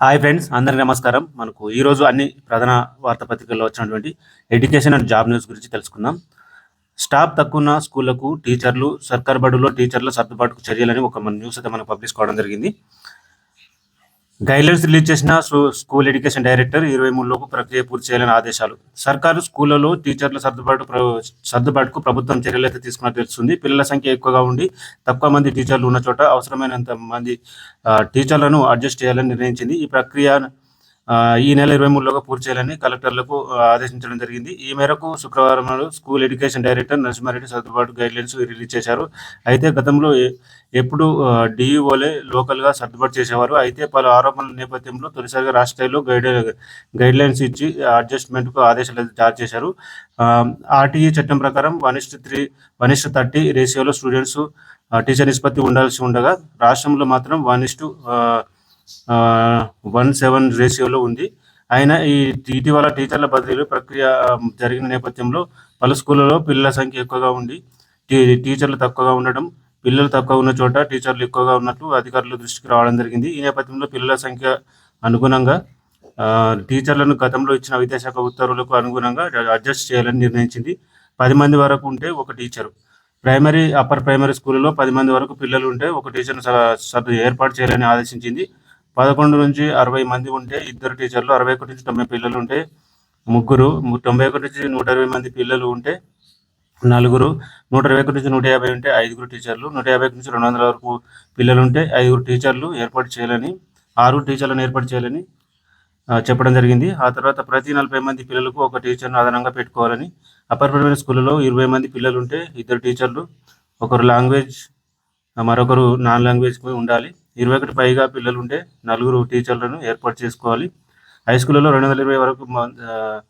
Hi friends అందరికీ నమస్కారం. మనకు ఈరోజు అన్ని ప్రధాన వార్తాపత్రికల్లో వచ్చినటువంటి ఎడ్యుకేషన్ అండ్ జాబ్ న్యూస్ గురించి తెలుసుకుందాం. స్టాఫ్ తక్కువ ఉన్న స్కూళ్ళకు టీచర్లు సర్కార్ బడుల్లో టీచర్ల సర్దుబాటుకు చర్యలని ఒక మన న్యూస్ అయితే మనకు పబ్లిష్ కావడం జరిగింది. గైడ్లైన్స్ రిలీజ్ చేసిన స్కూల్ ఎడ్యుకేషన్ డైరెక్టర్ ఇరవై మూడులోపు ప్రక్రియ పూర్తి చేయాలని ఆదేశాలు. సర్కారు స్కూళ్ళలో టీచర్ల సర్దుబాటు ప్ర- సర్దుబాటుకు ప్రభుత్వం చర్యలు అయితే తీసుకున్నట్టు తెలుస్తుంది. పిల్లల సంఖ్య ఎక్కువగా ఉండి తక్కువ మంది టీచర్లు ఉన్న చోట అవసరమైనంత మంది టీచర్లను అడ్జస్ట్ చేయాలని నిర్ణయించింది. ఈ ప్రక్రియ ఈ నెల ఇరవై మూడులోగా పూర్తి చేయాలని కలెక్టర్లకు ఆదేశించడం జరిగింది. ఈ మేరకు శుక్రవారం నాడు స్కూల్ ఎడ్యుకేషన్ డైరెక్టర్ నరసింహారెడ్డి సర్దుబాటు గైడ్లైన్స్ రిలీజ్ చేశారు. అయితే గతంలో ఎప్పుడు డిఈఓలే లోకల్గా సర్దుబాటు చేసేవారు. అయితే పలు ఆరోపణల నేపథ్యంలో తొలిసారిగా రాష్ట్ర స్థాయిలో గైడ్ గైడ్ లైన్స్ ఇచ్చి అడ్జస్ట్మెంట్కు ఆదేశాలు జారీ చేశారు. ఆర్టీఈ చట్టం ప్రకారం one is to three one is to thirty రేషియోలో స్టూడెంట్స్ టీచర్ నిష్పత్తి ఉండాల్సి ఉండగా రాష్ట్రంలో మాత్రం వన్ ఇస్టు వన్ సెవెన్ రేషియోలో ఉంది. అయినా ఈ ఇటీవల టీచర్ల బదిలీలు ప్రక్రియ జరిగిన నేపథ్యంలో పలు స్కూళ్ళలో పిల్లల సంఖ్య ఎక్కువగా ఉండి టీ- టీచర్లు తక్కువగా ఉండడం పిల్లలు తక్కువ ఉన్న చోట టీచర్లు ఎక్కువగా ఉన్నట్లు అధికారులు దృష్టికి రావడం జరిగింది. ఈ నేపథ్యంలో పిల్లల సంఖ్య అనుగుణంగా టీచర్లను గతంలో ఇచ్చిన విద్యాశాఖ ఉత్తర్వులకు అనుగుణంగా అడ్జస్ట్ చేయాలని నిర్ణయించింది. పది మంది వరకు ఉంటే ఒక టీచరు. ప్రైమరీ అప్పర్ ప్రైమరీ స్కూల్లో పది మంది వరకు పిల్లలు ఉంటే ఒక టీచర్ను స- ఏర్పాటు చేయాలని ఆదేశించింది. పదకొండు నుంచి అరవై మంది ఉంటే ఇద్దరు టీచర్లు అరవై ఒకటి నుంచి తొంభై పిల్లలు ఉంటే ముగ్గురు తొంభై ఒకటి నుంచి నూట ఇరవై మంది పిల్లలు ఉంటే నలుగురు నూట ఇరవై ఒకటి నుంచి నూట యాభై ఉంటే ఐదుగురు టీచర్లు నూట యాభై ఒకటి నుంచి రెండు వందల వరకు పిల్లలు ఉంటే ఐదుగురు టీచర్లు ఏర్పాటు చేయాలని ఆరుగురు టీచర్లను ఏర్పాటు చేయాలని చెప్పడం జరిగింది. ఆ తర్వాత ప్రతి నలభై మంది పిల్లలకు ఒక టీచర్ను అదనంగా పెట్టుకోవాలని అప్పర్ ప్రైమరీ స్కూల్లో ఇరవై మంది పిల్లలు ఉంటే ఇద్దరు టీచర్లు ఒకరు లాంగ్వేజ్ మరొకరు నాన్ లాంగ్వేజ్ ఉండాలి. ఇరవై ఒకటి పైగా పిల్లలు ఉంటే నలుగురు టీచర్లను ఏర్పాటు చేసుకోవాలి. హై స్కూల్లో రెండు వందల ఇరవై వరకు మ-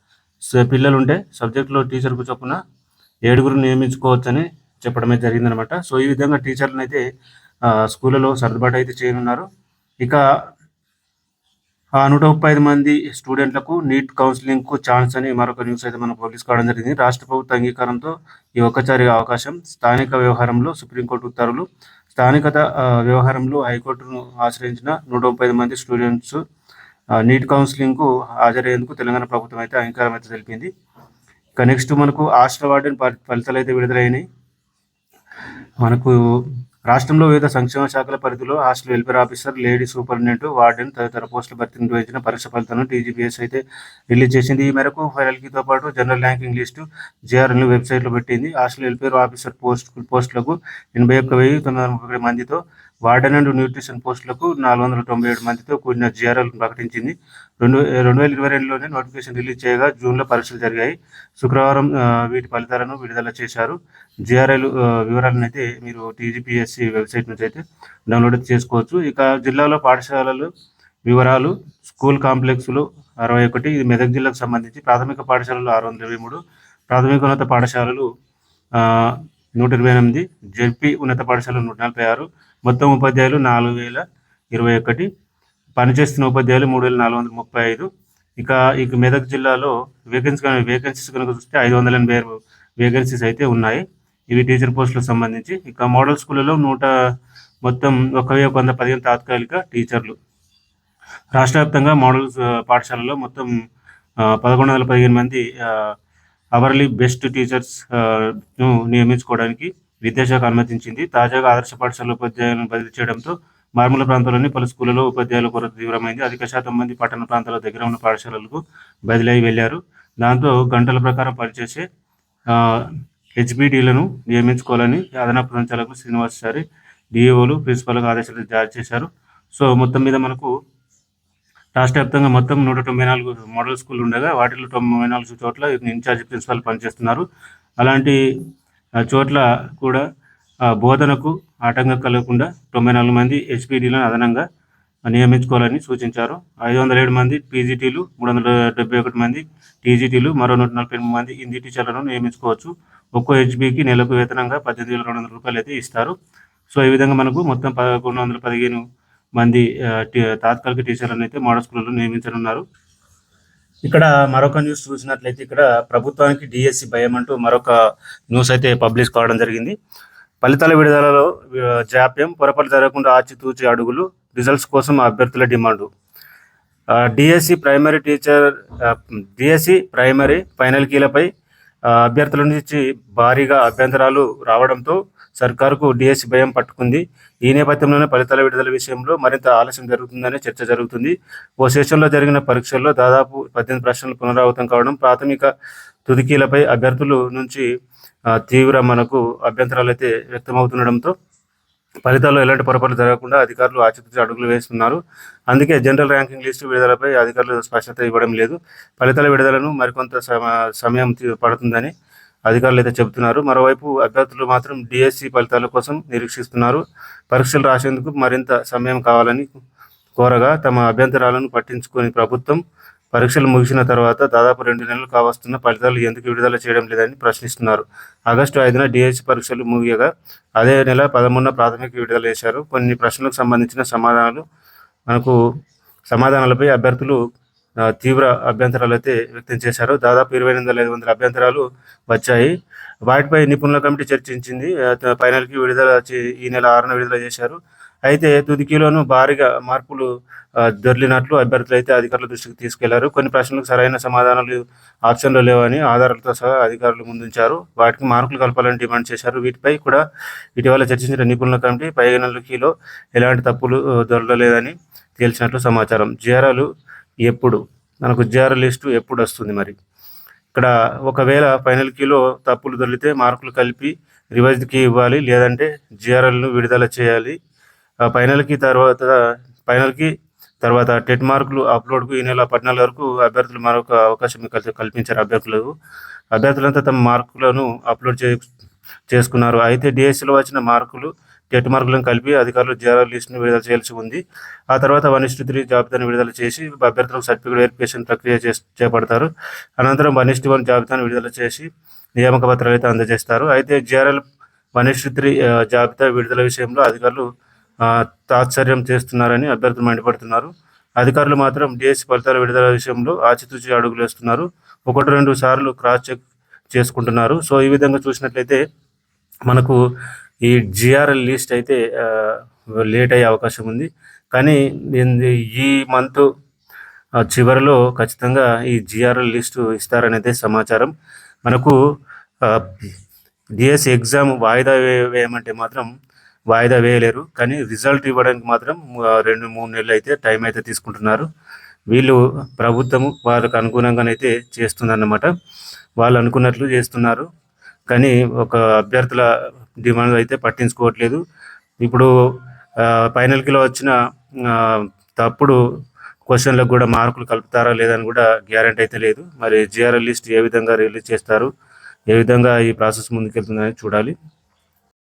పిల్లలు ఉంటే సబ్జెక్టులో టీచర్కు చొప్పున ఏడుగురు నియమించుకోవచ్చని చెప్పడమే జరిగిందనమాట. సో ఈ విధంగా టీచర్లను అయితే స్కూళ్ళలో సర్దుబాటు అయితే చేయనున్నారు. ఇక నూట ముప్పై ఐదు మంది స్టూడెంట్లకు నీట్ కౌన్సిలింగ్కు ఛాన్స్ అని మరొక న్యూస్ అయితే మనం పబ్లిష్ కావడం జరిగింది. రాష్ట్ర ప్రభుత్వ అంగీకారంతో ఈ ఒక్కసారి అవకాశం స్థానిక వ్యవహారంలో సుప్రీంకోర్టు ఉత్తర్వులు. స్థానికత వ్యవహారంలో హైకోర్టును ఆశ్రయించిన నూట ముప్పై ఐదు మంది స్టూడెంట్స్ నీట్ కౌన్సిలింగ్కు హాజరయ్యేందుకు తెలంగాణ ప్రభుత్వం అయితే అంగీకారం అయితే తెలిపింది. ఇక నెక్స్ట్ మనకు హాస్టల్ వార్డెన్ ఫలితాలు అయితే విడుదలైనాయి. మనకు రాష్ట్రంలో వివిధ సంక్షేమ శాఖల పరిధిలో hostel welfare officer lady superintendent warden తదితర పోస్టుల భర్తీ నిర్వహించిన పరీక్ష ఫలితాలను టీజీపీఎస్ అయితే రిలీజ్ చేసింది. ఈ మేరకు ఫైనల్కితో పాటు జనరల్ ర్యాంకింగ్ లిస్టు జేఆర్ఎన్లు వెబ్సైట్లో పెట్టింది. హాస్టల్ వెల్ఫేర్ ఆఫీసర్ పోస్ట్ పోస్టులకు ఎనభై ఒక్క వెయ్యి తొమ్మిది వందల ముప్పై మందితో వార్డెన్ అండ్ న్యూట్రిషన్ పోస్టులకు నాలుగు వందల తొంభై ఏడు మందితో కూడిన జిఆర్ఎల్ ప్రకటించింది. రెండు రెండు వేల ఇరవై రెండులోనే నోటిఫికేషన్ రిలీజ్ చేయగా జూన్లో పరీక్షలు జరిగాయి. శుక్రవారం వీటి ఫలితాలను విడుదల చేశారు. జీఆర్ఎల్ వివరాలను అయితే మీరు టీజీపీఎస్సి వెబ్సైట్ నుంచి అయితే డౌన్లోడ్ చేసుకోవచ్చు. ఇక జిల్లాలో పాఠశాలలు వివరాలు స్కూల్ కాంప్లెక్స్లు అరవై ఒకటి ఇది మెదక్ జిల్లాకు సంబంధించి ప్రాథమిక పాఠశాలలు ఆరు వందల ఇరవై మూడు ప్రాథమికోన్నత పాఠశాలలు నూట ఇరవై ఎనిమిది జెడ్పీ ఉన్నత పాఠశాలలు నూట నలభై ఆరు మొత్తం ఉపాధ్యాయులు నాలుగు వేల ఇరవై ఒకటి పనిచేస్తున్న ఉపాధ్యాయులు మూడు వేల నాలుగు వందల ముప్పై ఐదు. ఇక ఇక మెదక్ జిల్లాలో వేకెన్సీ వేకెన్సీస్ కనుక చూస్తే ఐదు వందల ఎనభై ఆరు వేకెన్సీస్ అయితే ఉన్నాయి. ఇవి టీచర్ పోస్టులకు సంబంధించి. ఇక మోడల్ స్కూళ్ళలో నూట మొత్తం ఒక వెయ్యి ఒక వంద పదిహేను తాత్కాలిక టీచర్లు రాష్ట్ర వ్యాప్తంగా మోడల్ పాఠశాలలో మొత్తం పదకొండు వందల పదిహేను మంది అవర్లీ బెస్ట్ టీచర్స్ను నియమించుకోవడానికి విద్యాశాఖ అనుమతించింది. తాజాగా ఆదర్శ పాఠశాల ఉపాధ్యాయులను బదిలీ చేయడంతో మారుమూల ప్రాంతాల్లోని పలు స్కూళ్ళలో ఉపాధ్యాయుల కొరత తీవ్రమైంది. అధిక శాతం మంది పట్టణ ప్రాంతాల దగ్గర ఉన్న పాఠశాలలకు బదిలీ వెళ్ళారు. దాంతో గంటల ప్రకారం పనిచేసే హెచ్బిడిలను నియమించుకోవాలని అదనపు శ్రీనివాస్ శ్రీనివాసారి డిఏఓలు ప్రిన్సిపాల్గా ఆదేశాలు జారీ చేశారు. సో మొత్తం మీద మనకు రాష్ట్ర వ్యాప్తంగా మొత్తం నూట తొంభై నాలుగు మోడల్ స్కూల్ ఉండగా వాటిలో తొంభై నాలుగు చోట్ల ఇన్ఛార్జ్ ప్రిన్సిపల్ పనిచేస్తున్నారు. అలాంటి చోట్ల కూడా బోధనకు ఆటంకం కలగకుండా తొంభై నాలుగు మంది హెచ్పిడీలను అదనంగా నియమించుకోవాలని సూచించారు. ఐదు వందల ఏడు మంది పీజీటీలు మూడు వందల డెబ్బై ఒకటి మంది టీజీటీలు మరో నూట నలభై ఎనిమిది మంది హిందీ టీచర్లను నియమించుకోవచ్చు. ఒక్కో హెచ్బికి నెలకు వేతనంగా పద్దెనిమిది వేల రెండు వందల రూపాయలు అయితే ఇస్తారు. సో ఈ విధంగా మనకు మొత్తం పదకొండు వందల పదిహేను మంది తాత్కాలిక టీచర్లను అయితే మోడల్ స్కూళ్ళలో నియమించనున్నారు. ఇక్కడ మరొక న్యూస్ చూసినట్లయితే ఇక్కడ ప్రభుత్వానికి డిఎస్సి భయం అంటూ మరొక న్యూస్ అయితే పబ్లిష్ కావడం జరిగింది. ఫలితాల విడుదలలో జాప్యం పొరపాటు జరగకుండా ఆచితూచి అడుగులు రిజల్ట్స్ కోసం అభ్యర్థుల demand. DSC primary teacher DSC primary final కీలపై అభ్యర్థుల నుంచి భారీగా అభ్యంతరాలు రావడంతో సర్కారుకు డిఎస్సి భయం పట్టుకుంది. ఈ నేపథ్యంలోనే ఫలితాల విడుదల విషయంలో మరింత ఆలస్యం జరుగుతుందనే చర్చ జరుగుతుంది. ఓ సెషన్లో జరిగిన పరీక్షల్లో దాదాపు పద్దెనిమిది ప్రశ్నలు పునరావృతం కావడం ప్రాథమిక తుదికీలపై అభ్యర్థుల నుంచి తీవ్ర మనకు అభ్యంతరాలు అయితే వ్యక్తమవుతుండడంతో ఫలితాల్లో ఎలాంటి పొరపాట్లు జరగకుండా అధికారులు ఆచితూచి అడుగులు వేస్తున్నారు. అందుకే జనరల్ ర్యాంకింగ్ లిస్టు విడుదలపై అధికారులు స్పష్టత ఇవ్వడం లేదు. ఫలితాల విడుదలను మరికొంత సమ- సమయం తీ- పడుతుందని అధికారులు అయితే చెబుతున్నారు. మరోవైపు అభ్యర్థులు మాత్రం డిఎస్సి ఫలితాల కోసం నిరీక్షిస్తున్నారు. పరీక్షలు రాసేందుకు మరింత సమయం కావాలని కోరగా తమ అభ్యంతరాలను పట్టించుకొని ప్రభుత్వం పరీక్షలు ముగిసిన తర్వాత దాదాపు రెండు నెలలు కావస్తున్న ఫలితాలు ఎందుకు విడుదల చేయడం లేదని ప్రశ్నిస్తున్నారు. ఆగస్టు ఐదున డిఎస్సి పరీక్షలు ముగియగా అదే నెల పదమూడున ప్రాథమిక విడుదల చేశారు. కొన్ని ప్రశ్నలకు సంబంధించిన సమాధానాలు మనకు సమాధానాలపై అభ్యర్థులు తీవ్ర అభ్యంతరాలు అయితే వ్యక్తం చేశారు. దాదాపు ఇరవై ఎనిమిది వందల ఐదు వందల అభ్యంతరాలు వచ్చాయి. వాటిపై నిపుణుల కమిటీ చర్చించింది. ఫైనల్కి విడుదల ఈ నెల ఆరున విడుదల చేశారు. అయితే తుదికిలోను భారీగా మార్పులు ఆ, దొర్లినట్లు అభ్యర్థులు అయితే అధికారుల దృష్టికి తీసుకెళ్ళారు. కొన్ని ప్రశ్నలకు సరైన సమాధానాలు ఆప్షన్లో లేవని ఆధారాలతో సహా అధికారులు ముందుంచారు. వాటికి మార్కులు కలపాలని డిమాండ్ చేశారు. వీటిపై కూడా ఇటీవల చర్చించిన నిపుణుల కమిటీ పైగనలకిలో ఎలాంటి తప్పులు దొరలలేదని తేల్చినట్లు సమాచారం. జిఆర్ఆలు ఎప్పుడు? మనకు జిఆర్ఆర్ లిస్టు ఎప్పుడు వస్తుంది మరి? ఇక్కడ ఒకవేళ ఫైనల్ కీలో తప్పులు దొరికితే మార్కులు కలిపి రివైజ్కి ఇవ్వాలి లేదంటే జీఆర్ఎల్ను విడుదల చేయాలి ఫైనల్కి తర్వాత ఫైనల్కి తర్వాత టెట్ మార్కులు అప్లోడ్కు ఈ నెల పద్నాలుగు వరకు అభ్యర్థులు మరొక అవకాశం కల్పించారు అభ్యర్థులకు అభ్యర్థులంతా తమ మార్కులను అప్లోడ్ చే చేసుకున్నారు. అయితే డిఎస్సిలో వచ్చిన మార్కులు టెట్ మార్కులను కలిపి అధికారులు జిఆర్ఆర్ లిస్టును విడుదల చేయాల్సి ఉంది. ఆ తర్వాత వన్ ఇస్టు త్రీ జాబితాను విడుదల చేసి అభ్యర్థులకు సర్టిఫికేట్ వెరిఫికేషన్ ప్రక్రియ చేపడతారు. అనంతరం వన్ ఇస్టు వన్ జాబితాను విడుదల చేసి నియామక పత్రాలు అయితే అందజేస్తారు. అయితే జిఆర్ఎల్ వన్ ఇస్టు త్రీ జాబితా విడుదల విషయంలో అధికారులు తాత్సర్యం చేస్తున్నారని అభ్యర్థులు మండిపడుతున్నారు. అధికారులు మాత్రం డిఎస్సి ఫలితాల విడుదల విషయంలో ఆచితూచి అడుగులు వేస్తున్నారు. ఒకటి రెండు సార్లు క్రాస్ చెక్ చేసుకుంటున్నారు. సో ఈ విధంగా చూసినట్లయితే మనకు ఈ జిఆర్ఎల్ లిస్ట్ అయితే లేట్ అయ్యే అవకాశం ఉంది. కానీ ఈ మంత్ చివరిలో ఖచ్చితంగా ఈ జిఆర్ఎల్ లిస్టు ఇస్తారనేది సమాచారం. మనకు డిఎస్ ఎగ్జామ్ వాయిదా వేయమంటే మాత్రం వాయిదా వేయలేరు. కానీ రిజల్ట్ ఇవ్వడానికి మాత్రం రెండు మూడు నెలలు అయితే టైం అయితే తీసుకుంటున్నారు. వీళ్ళు ప్రభుత్వము వాళ్ళకు అనుగుణంగానైతే చేస్తుందన్నమాట. వాళ్ళు అనుకున్నట్లు చేస్తున్నారు. కానీ ఒక అభ్యర్థుల డిమాండ్ అయితే పట్టించుకోవట్లేదు. ఇప్పుడు ఫైనల్కిలో వచ్చిన తప్పుడు క్వశ్చన్లకు కూడా మార్కులు కలుపుతారా లేదని కూడా గ్యారంటీ అయితే లేదు. మరి జిఆర్ఎల్ లిస్ట్ ఏ విధంగా రిలీజ్ చేస్తారు? ఏ విధంగా ఈ ప్రాసెస్ ముందుకెళ్తుందని చూడాలి.